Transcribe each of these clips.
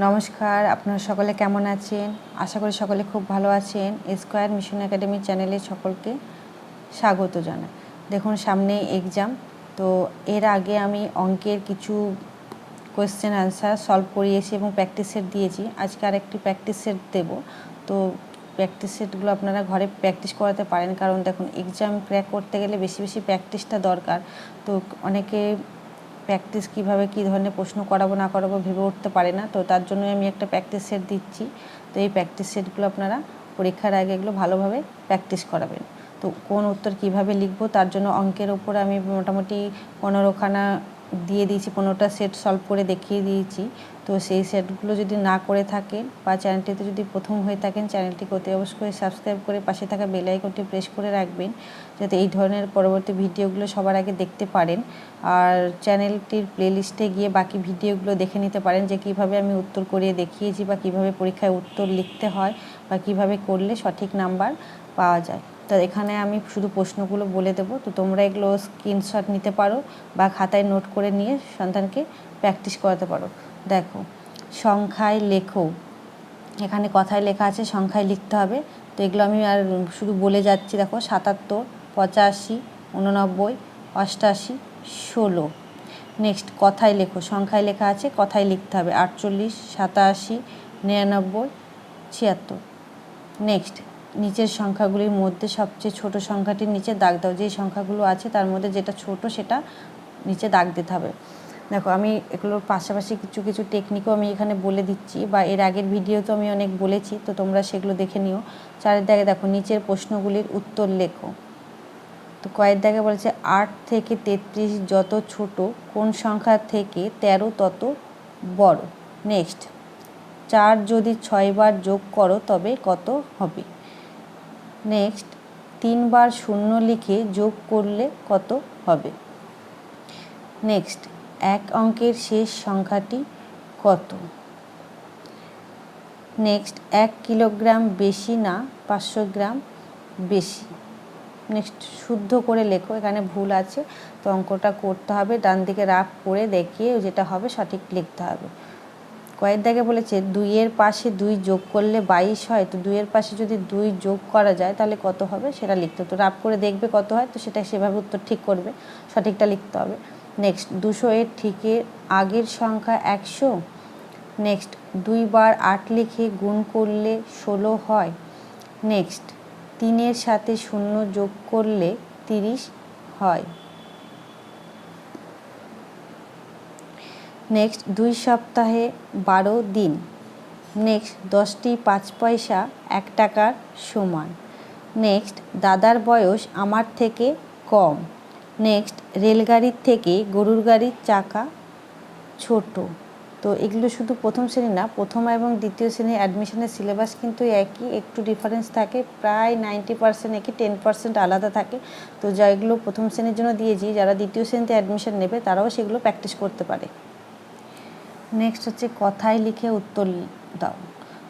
নমস্কার, আপনারা সকলে কেমন আছেন? আশা করি সকলে খুব ভালো আছেন। স্কোয়ার মিশন একাডেমি চ্যানেলে সকলকে স্বাগত জানাই। দেখুন সামনে এক্সাম তো এর আগে আমি অঙ্কের কিছু কোয়েশ্চেন আনসার সলভ করিয়েছি এবং প্র্যাকটিস সেট দিয়েছি। আজকে আর একটি প্র্যাকটিস সেট দেবো। তো প্র্যাকটিস সেটগুলো আপনারা ঘরে প্র্যাকটিস করাতে পারেন। কারণ দেখুন এক্সাম ক্র্যাক করতে গেলে বেশি বেশি প্র্যাকটিসটা দরকার। তো অনেকে প্র্যাকটিস কীভাবে কি ধরনের প্রশ্ন করাবো, না করাবো ভেবে উঠতে পারে না। তো তার জন্য আমি একটা প্র্যাকটিস সেট দিচ্ছি। তো এই প্র্যাকটিস সেটগুলো আপনারা পরীক্ষার আগে এগুলো ভালোভাবে প্র্যাকটিস করাবেন। তো কোন উত্তর কীভাবে লিখব, তার জন্য অঙ্কের ওপর আমি মোটামুটি পনেরোখানা দিয়ে দিয়েছি, পনেরোটা সেট সলভ করে দেখিয়ে দিয়েছি। তো সেই সেটগুলো যদি না করে থাকেন বা চ্যানেলটিতে যদি প্রথম হয়ে থাকেন চ্যানেলটিকে অতি অবশ্যই সাবস্ক্রাইব করে পাশে থাকা বেল আইকনটি প্রেস করে রাখবেন, যাতে এই ধরনের পরবর্তী ভিডিওগুলো সবার আগে দেখতে পারেন। আর চ্যানেলটির প্লেলিস্টে গিয়ে বাকি ভিডিওগুলো দেখে নিতে পারেন যে কীভাবে আমি উত্তর করিয়ে দেখিয়েছি বা কীভাবে পরীক্ষায় উত্তর লিখতে হয় বা কীভাবে করলে সঠিক নাম্বার পাওয়া যায়। তো এখানে আমি শুধু প্রশ্নগুলো বলে দেবো। তো তোমরা এগুলো স্ক্রিনশট নিতে পারো বা খাতায় নোট করে নিয়ে সন্তানকে প্র্যাকটিস করাতে পারো। দেখো, সংখ্যায় লেখো। এখানে কথায় লেখা আছে, সংখ্যায় লিখতে হবে। তো এগুলো আমি আর শুধু বলে যাচ্ছি। দেখো, সাতাত্তর, পঁচাশি, উননব্বই, অষ্টাশি, ষোলো। নেক্সট কথায় লেখো। সংখ্যায় লেখা আছে, কথায় লিখতে হবে। আটচল্লিশ, সাতাশি, নিরানব্বই, ছিয়াত্তর। নেক্সট নিচের সংখ্যাগুলির মধ্যে সবচেয়ে ছোট সংখ্যাটির নিচে দাগ দাও। যেই সংখ্যাগুলো আছে তার মধ্যে যেটা ছোট সেটা নিচে দাগ দিতে হবে। দেখো, আমি এগুলোর পাশাপাশি কিছু কিছু টেকনিকও আমি এখানে বলে দিচ্ছি বা এর আগের ভিডিও তো আমি অনেক বলেছি, তো তোমরা সেগুলো দেখে নিও। চারের দাগে দেখো, নিচের প্রশ্নগুলির উত্তর লেখো। তো কয়েক দাগে বলেছে, আট থেকে তেত্রিশ যত ছোট, কোন সংখ্যা থেকে তেরো তত বড়? নেক্সট। চার যদি ছয়বার যোগ করো, তবে কত হবে? নেক্সট তিনবার শূন্য লিখে যোগ করলে কত হবে? নেক্সট, এক অঙ্কের শেষ সংখ্যাটি কত? নেক্সট, এক কিলোগ্রাম বেশি না পাঁচশো গ্রাম বেশি? নেক্সট, শুদ্ধ করে লেখো, এখানে ভুল আছে। তো অঙ্কটা করতে হবে, ডান দিকে রাফ করে দেখিয়ে যেটা হবে সঠিক লিখতে হবে। কয়েক দাগে বলেছে, দুইয়ের পাশে দুই যোগ করলে বাইশ হয়, তো দুইয়ের পাশে যদি দুই যোগ করা যায় তাহলে কত হবে? সেটা লিখতে তো রাফ করে দেখবে কত হয়, তো সেটা সেভাবে উত্তর ঠিক করবে, সঠিকটা লিখতে হবে। নেক্সট দুশো এর ঠিকের আগের সংখ্যা একশো। নেক্সট দুইবার আট লিখে গুণ করলে ষোলো হয়। নেক্সট তিনের সাথে শূন্য যোগ করলে তিরিশ হয়। নেক্সট দুই সপ্তাহে বারো দিন। নেক্সট দশটি পাঁচ পয়সা এক টাকার সমান। নেক্সট, দাদার বয়স আমার থেকে কম। নেক্সট, রেলগাড়ির থেকে গরুর গাড়ির চাকা ছোট। তো এগুলো শুধু প্রথম শ্রেণি না, প্রথম এবং দ্বিতীয় শ্রেণির অ্যাডমিশনের সিলেবাস কিন্তু একই, একটু ডিফারেন্স থাকে। প্রায় নাইনটি পার্সেন্ট একই টেন পার্সেন্ট আলাদা থাকে। তো যেগুলো প্রথম শ্রেণির জন্য দিয়েছি, যারা দ্বিতীয় শ্রেণীতে অ্যাডমিশন নেবে, তারাও সেগুলো প্র্যাকটিস করতে পারে। নেক্সট হচ্ছে কথায় লিখে উত্তর দাও।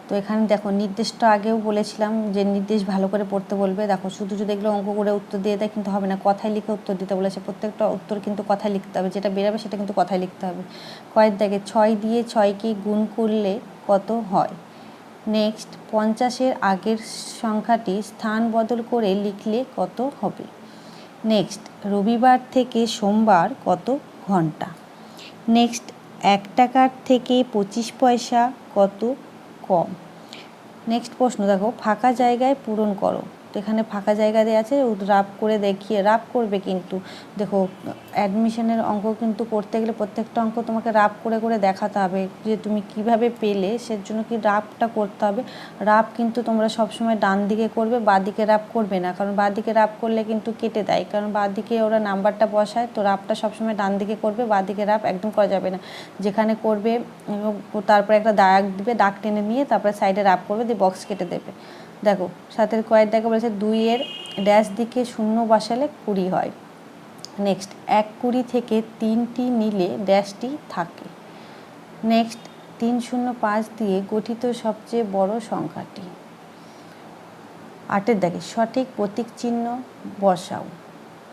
তো এখানে দেখো, নির্দেশটা আগেও বলেছিলাম যে নির্দেশ ভালো করে পড়তে বলবে। দেখো, শুধু যদি এগুলো অঙ্ক করে উত্তর দিয়ে দেয় কিন্তু হবে না। কথায় লিখে উত্তর দিতে বলেছে। প্রত্যেকটা উত্তর কিন্তু কথায় লিখতে হবে। যেটা বেরোবে সেটা কিন্তু কথায় লিখতে হবে। কয়েক দেখে, ছয় দিয়ে ছয়কে গুণ করলে কত হয়? নেক্সট পঞ্চাশের আগের সংখ্যাটি স্থান বদল করে লিখলে কত হবে? নেক্সট রবিবার থেকে সোমবার কত ঘণ্টা? নেক্সট এক টাকার থেকে পঁচিশ পয়সা কত কম? নেক্সট প্রশ্ন দেখো ফাঁকা জায়গায় পূরণ করো। এখানে ফাঁকা জায়গা দেওয়া আছে, ও রাফ করে দেখিয়ে, রাফ করবে কিন্তু। দেখো অ্যাডমিশনের অঙ্ক কিন্তু করতে গেলে প্রত্যেকটা অঙ্ক তোমাকে রাফ করে করে দেখাতে হবে। যে তুমি কীভাবে পেলে সের জন্য কি রাফটা করতে হবে। রাফ কিন্তু তোমরা সবসময় ডান দিকে করবে, বা দিকে রাফ করবে না। কারণ বা দিকে রাফ করলে কিন্তু কেটে দেয়। কারণ বা দিকে ওরা নাম্বারটা বসায়, তো রাফটা সবসময় ডান দিকে করবে, বা দিকে রাফ একদম করা যাবে না। যেখানে করবে তারপরে একটা দাগ দিবে, দাগ টেনে নিয়ে তারপরে সাইডে রাফ করবে, দিয়ে বক্স কেটে দেবে। দেখো সাথের কয়েক দেখো বলেছে দুইয়ের ড্যাশ দিকে শূন্য বসালে কুড়ি হয়। নেক্সট এক কুড়ি থেকে তিনটি নিলে ড্যাশটি থাকে। নেক্সট তিন শূন্য পাঁচ দিয়ে গঠিত সবচেয়ে বড় সংখ্যাটি। আটের দেখে সঠিক প্রতীক চিহ্ন বসাও।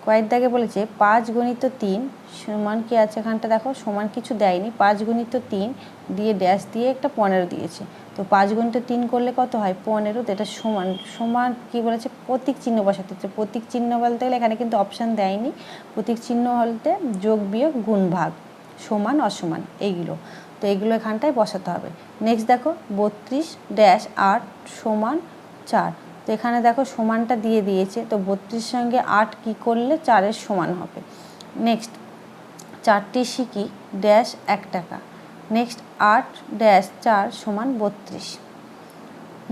কয়েক দাগে বলেছে পাঁচ গণিত তিন সমান কি আছে এখানটা দেখো, সমান কিছু দেয়নি। পাঁচ গণিত তিন দিয়ে ড্যাশ দিয়ে একটা পনেরো দিয়েছে। তো পাঁচ গণিত তিন করলে কত হয়? পনেরো, তো এটা সমান সমান কী বলেছে? প্রতীক চিহ্ন বসাতে হচ্ছে। প্রতীক চিহ্ন বলতে গেলে এখানে কিন্তু অপশান দেয়নি। প্রতীক চিহ্ন বলতে যোগ, বিয়োগ, গুণ, ভাগ, সমান, অসমান, এইগুলো। তো এইগুলো এখানটায় বসাতে হবে। নেক্সট দেখো, বত্রিশ ড্যাশ আট সমান চার। তো এখানে দেখো সমানটা দিয়ে দিয়েছে। তো বত্রিশ সঙ্গে আট কী করলে চারের সমান হবে? নেক্সট চারটি শিকি ড্যাশ এক টাকা। নেক্সট আট ড্যাশ চার সমান বত্রিশ।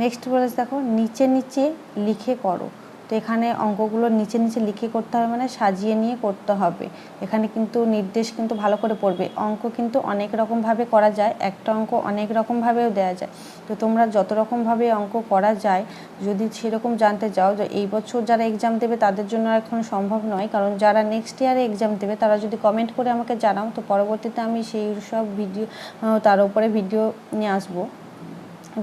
নেক্সট বলেছে দেখো নিচে নিচে লিখে করো। তো এখানে অঙ্কগুলো নিচে নিচে লিখে করতে হবে মানে সাজিয়ে নিয়ে করতে হবে। এখানে কিন্তু নির্দেশ কিন্তু ভালো করে পড়বে। অঙ্ক কিন্তু অনেক রকমভাবে করা যায়, একটা অঙ্ক অনেক রকমভাবেও দেওয়া যায়। তো তোমরা যত রকমভাবে অঙ্ক করা যায়, যদি সেরকম জানতে চাও যে এই বছর যারা এক্সাম দেবে তাদের জন্য এখন সম্ভব নয়, কারণ যারা নেক্সট ইয়ারে এক্সাম দেবে তারা যদি কমেন্ট করে আমাকে জানাও, তো পরবর্তীতে আমি সেই সব ভিডিও তার উপরে ভিডিও নিয়ে আসব।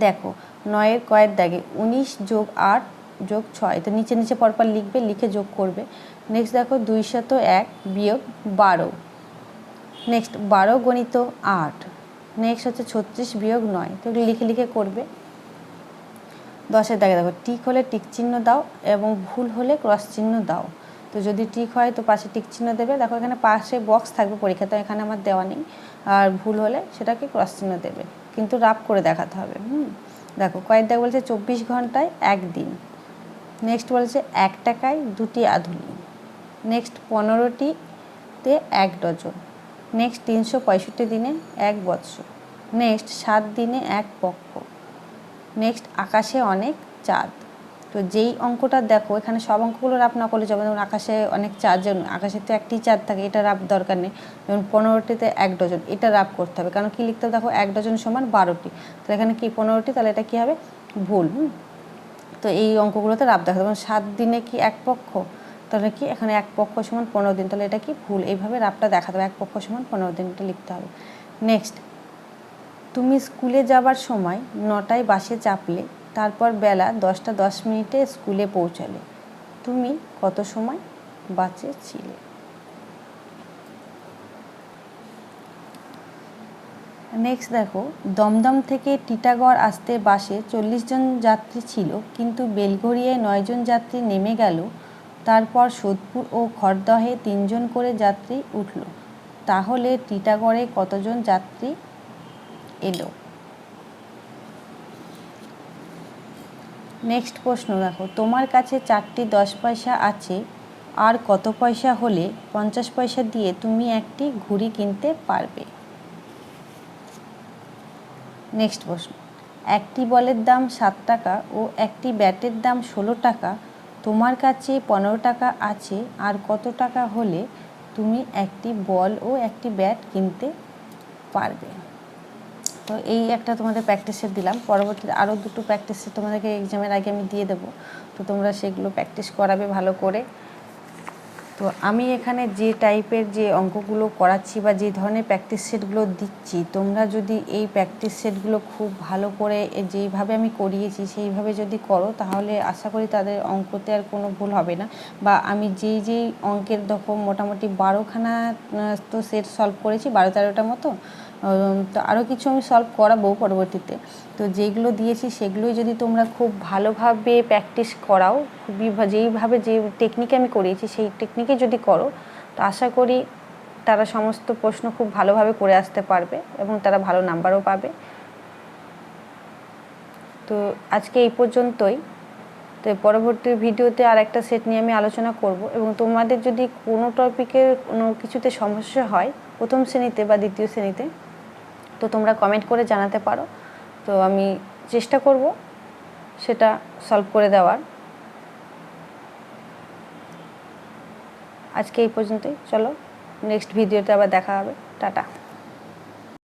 দেখো, নয়ের কয়ের দাগে উনিশ যোগ আট যোগ ছয়। তো নিচে নিচে পরপর লিখবে, লিখে যোগ করবে। নেক্সট দেখো দুইশত এক বিয়োগ বারো। নেক্সট বারো গণিত আট। নেক্সট হচ্ছে ছত্রিশ বিয়োগ নয়। তো লিখে লিখে করবে। দশের দাগে দেখো টিক হলে টিক চিহ্ন দাও এবং ভুল হলে ক্রস চিহ্ন দাও। তো যদি টিক হয়, তো পাশে টিক চিহ্ন দেবে। দেখো, এখানে পাশে বক্স থাকবে পরীক্ষাতে এখানে আমার দেওয়া নেই। আর ভুল হলে সেটাকে ক্রস চিহ্ন দেবে। কিন্তু রাফ করে দেখাতে হবে, হুম? দেখো, কয়েক দাগ বলছে চব্বিশ ঘন্টায় একদিন। নেক্সট বলছে এক টাকায় দুটি আধুলি নেক্সট পনেরোটিতে এক ডজন। নেক্সট তিনশো পঁয়ষট্টি দিনে এক বৎসর। নেক্সট সাত দিনে এক পক্ষ। নেক্সট আকাশে অনেক চাঁদ। তো যেই অঙ্কটা দেখো, এখানে সব অঙ্কগুলো রাপ না করলে যেমন আকাশে অনেক চাঁদ, যেমন আকাশে তো একটি চাঁদ থাকে, এটা রাপ দরকার নেই। যেমন পনেরোটিতে এক ডজন, এটা রাপ করতে হবে। কারণ কী লিখতে দেখো, এক ডজন সমান বারোটি। তাহলে এখানে কি পনেরোটি? তাহলে এটা কী হবে? ভুল তো এই অঙ্কগুলোতে রাব দেখা যাবে সাত দিনে কি এক পক্ষ? তাহলে কি এখানে এক পক্ষ সমান পনেরো দিন? তাহলে এটা কি ভুল? এইভাবে রাবটা দেখাতে হবে। এক পক্ষ সমান পনেরো দিন এটা লিখতে হবে। নেক্সট তুমি স্কুলে যাবার সময় নটায় বাসে চাপলে, তারপর বেলা দশটা দশ মিনিটে স্কুলে পৌঁছালে। তুমি কত সময় বাসে ছিলে নেক্সট দেখো, দমদম থেকে টিটাগড় আসতে বাসে চল্লিশ জন যাত্রী ছিল, কিন্তু বেলঘরিয়ায় নয়জন যাত্রী নেমে গেল। তারপর সোদপুর ও খড়দহে তিনজন করে যাত্রী উঠল। তাহলে টিটাগড়ে কতজন যাত্রী এলো? নেক্সট প্রশ্ন দেখো, তোমার কাছে চারটি দশ পয়সা আছে, আর কত পয়সা হলে পঞ্চাশ পয়সা দিয়ে তুমি একটি ঘুড়ি কিনতে পারবে? নেক্সট প্রশ্ন। একটি বলের দাম সাত টাকা ও একটি ব্যাটের দাম ষোলো টাকা, তোমার কাছে পনেরো টাকা আছে, আর কত টাকা হলে তুমি একটি বল ও একটি ব্যাট কিনতে পারবে? তো এই একটা তোমাদের প্র্যাকটিস দিলাম। পরবর্তীতে আরও দুটো প্র্যাকটিস তোমাদেরকে এক্সামের আগে আমি দিয়ে দেবো। তো তোমরা সেগুলো প্র্যাকটিস করাবে ভালো করে। তো আমি এখানে যে টাইপের যে অঙ্কগুলো করাচ্ছি বা যে ধরনের প্র্যাকটিস সেটগুলো দিচ্ছি, তোমরা যদি এই প্র্যাকটিস সেটগুলো খুব ভালো করে যেইভাবে আমি করিয়েছি, সেইভাবে যদি করো, তাহলে আশা করি তাদের অঙ্কতে আর কোনো ভুল হবে না। বা আমি যেই যেই অঙ্কের দেখো মোটামুটি বারোখানা তো সেট সলভ করেছি, বারো তেরোটা মতো তো আরও কিছু আমি সলভ করাবো পরবর্তীতে। তো যেগুলো দিয়েছি, সেগুলোই যদি তোমরা খুব ভালোভাবে প্র্যাকটিস করাও, খুবই যেইভাবে যে টেকনিকে আমি করিয়েছি, সেই টেকনিকে যদি করো, তো আশা করি তারা সমস্ত প্রশ্ন খুব ভালোভাবে করে আসতে পারবে এবং তারা ভালো নাম্বারও পাবে। তো আজকে এই পর্যন্তই। তো পরবর্তী ভিডিওতে আর একটা সেট নিয়ে আমি আলোচনা করব এবং তোমাদের যদি কোনো টপিকের কোনো কিছুতে সমস্যা হয়, প্রথম শ্রেণীতে বা দ্বিতীয় শ্রেণীতে তো তোমরা কমেন্ট করে জানাতে পারো। তো আমি চেষ্টা করব সেটা সলভ করে দেওয়ার। আজকে এই পর্যন্তই। চলো নেক্সট ভিডিওতে আবার দেখা হবে। টাটা।